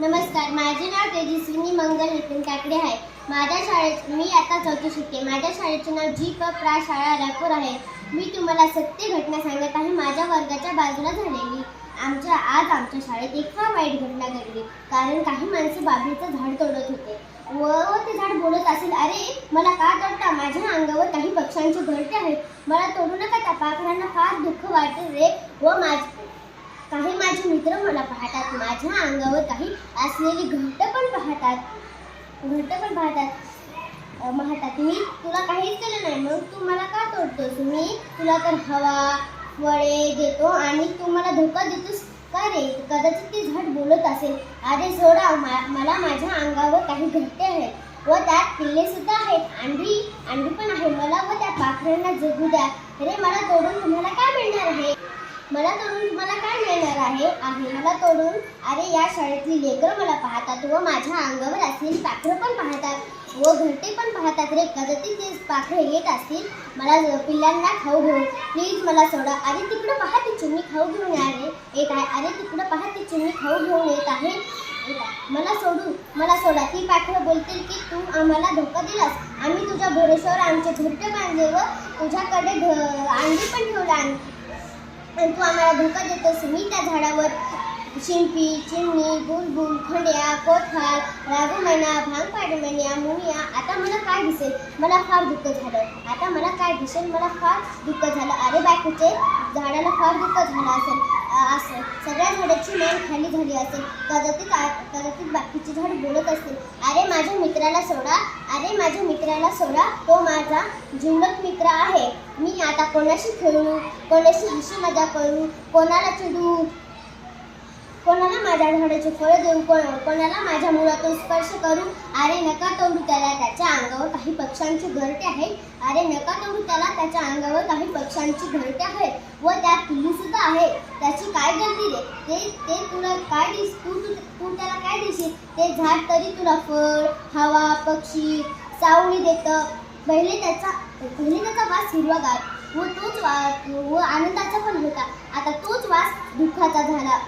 नमस्कार माझे नाव तेजस्विनी मंगल नितीन काकडे आहे. माझ्या शाळेत मी आता चौथी शिकते. माझ्या शाळेचे नाव जी प प्रा शाळा रायपूर आहे. मी तुम्हाला सत्य घटना सांगत आहे. माझ्या वर्गाच्या बाजूला झालेली आमच्या आज आमच्या शाळेत एक फार वाईट घटना घडली. कारण काही माणसं बाबरीचं झाड तोडत होते. व व ते झाड बोलत असेल अरे मला का तोडता? माझ्या अंगावर काही पक्ष्यांचे घरटे आहेत. मला तोडू नका त्या पाखरांना. फार दुःख वाटते रे. व माझ काही माझे मित्र मला पाहतात. माझ्या अंगावर काही असलेली घट्ट पण पाहतात. घट्ट पण पाहतात. पाहतात. मी तुला काहीच केलं नाही. मग तू मला का तोडतोस? मी तुला तर हवा वळे देतो आणि तू मला धोका देतोस का रे? कदाचित ती झाड बोलत असेल. अरे सोडा. मा- मला माझ्या अंगावर काही घट्टे आहेत व त्यात पिल्ले सुद्धा आहेत. अंडी अंडी पण आहे. मला व त्या पाखरांना जगू द्या. रे मला तोडून तुम्हाला काय मिळणार आहे? मला तोडून तुम्हाला काय मिळणार आहे? आहे मला तोडून अरे या शाळेतली लेकरं मला पाहतात व माझ्या अंगावर असलेली पाखरं पण पाहतात व घरटे पण पाहतात रे. कदाचित ते पाखरे येत असतील. मला पिल्लांना खाऊ घेऊन प्लीज मला सोडा. अरे तिकडं पहा ती चिमणी खाऊ घेऊन आहे येत आहे अरे तिकडं पहा ती चिमणी खाऊ घेऊन येत आहे. मला सोडून मला सोडा. ती पाखरं बोलतील की तू आम्हाला धोका दिलास. आम्ही तुझ्या भरोश्यावर आमचे घरटे बांधले व तुझ्याकडे घ- अंडी पण ठेवला तू आम्हाला धोका देतोस मी त्या झाडावर शिंपी चिमणी बुलबुल खंड्या कोठाल राघमैना भांगपाडमैना मुनिया आता मला काय दिसेल? मला फार दुःख झालं. आता मला काय दिसेल? मला फार दुःख झालं. अरे बाकीचे झाडाला फार दुःख झालं असेल असं सगळ्या झाडाची मान खाली झाली असेल. कदाचित कदाचित बाकीचे झाड बोलत असतील माझ्या मित्राला सोडा. अरे माझ्या मित्राला सोडा. तो माझा जिवलग मित्र आहे. मी आता कोणाशी खेळू? कोणाशी हशी मजा करू? कोणाला चिडू? कोणाला माझ्या झाडाची फळं देऊ? कोण कोणाला माझ्या मुलातून स्पर्श करू? अरे नका तोडू त्याला. त्याच्या अंगावर काही पक्ष्यांची घरटे आहेत. अरे नका तोडू त्याला. त्याच्या अंगावर काही पक्ष्यांची घरटे आहेत व त्यात पिल्लू सुद्धा आहे त्याची काय गलती रे ते ते तुला काय दिस तू तू तू त्याला काय देशील ते झाड तरी तुला फळ हवा पक्षी सावळी देतं. पहिले त्याचा पहिले त्याचा वास हिरवागार व तोच वास व आनंदाचा पण होता. आता तोच वास दुःखाचा झाला.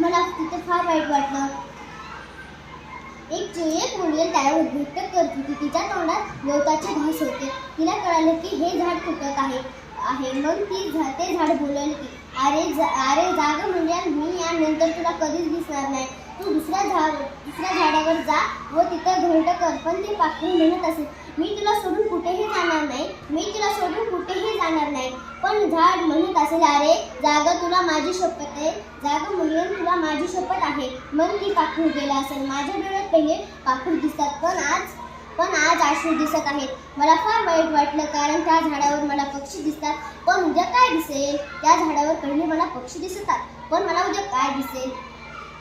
मला तिथे फार वाईट वाटलं. एक जे- एक मुलगी त्यावर नृत्य करत होती. तिच्या तोंडात गवताचे घास होते. तिला कळालं की हे झाड तुटत आहे आहे. मग ती झा ते झाड बोलवले की अरे जा- अरे जाग म्हणजे मी यानंतर तुला कधीच दिसणार नाही. तू दुसऱ्या झाड दुसऱ्या झाडावर जा. व तिथं घरटं कर पण ते पाखरू म्हणत असेल मी तुला सोडून कुठेही जाणार नाही मी तुला सोडून कुठेही जाणार नाही. पण झाड म्हणत असेल अरे जागा तुला माझी शपथ आहे. जागा मुलीन तुला माझी शपथ आहे. मग ती पाखरू गेला असेल. माझ्या डोळ्यात पहिले पाखरू दिसतात पण आज पण आज आश्रू दिसत आहेत. मला फार वाईट वाटलं कारण त्या झाडावर मला पक्षी दिसतात. पण उद्या काय दिसेल? त्या झाडावर पहिले मला पक्षी दिसतात. पण मला उद्या काय दिसेल?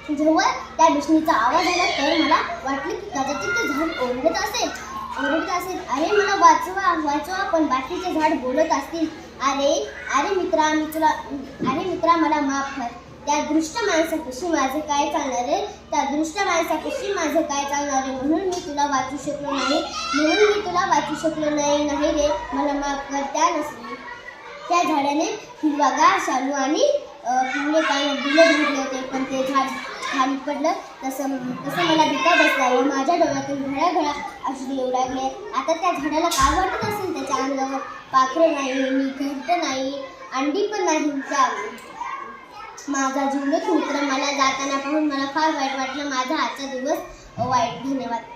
जेव्हा त्या विष्णूचा आवाज आला तर मला वाटलं की कदाचित ते झाड ओरडत असेल. ओरडत असेल. अरे मला वाचवा वाचवा पण बाकीचे झाड बोलत असतील. अरे अरे मित्रा मी तुला अरे मित्रा मला माफ कर. त्या दृष्ट माणसापाशी माझं काय चालणार आहे? त्या दृष्ट माणसापाशी माझं काय चालणार आहे? म्हणून मी तुला वाचू शकलो नाही. म्हणून मी तुला वाचू शकलो नाही. नाही रे मला माफ कर. त्या नसली. त्या झाडाने हिरवागार शालू आणि पिवळे काय बिलं भरले होते पण ते झाड खाली पडलं तसं तसं मला धुका बसला व माझ्या डोळ्यातून घड्या घड्या अश्रू येऊ लागले. आता त्या झाडाला काय वाटत असेल त्याच्या अंगावर? पाखरं नाही मी घट्ट नाही अंडी पण नाही त्या माझा जीवलग मित्र मला जाताना पाहून मला फार वाईट वाटलं. माझा आजचा दिवस वाईट. धन्यवाद.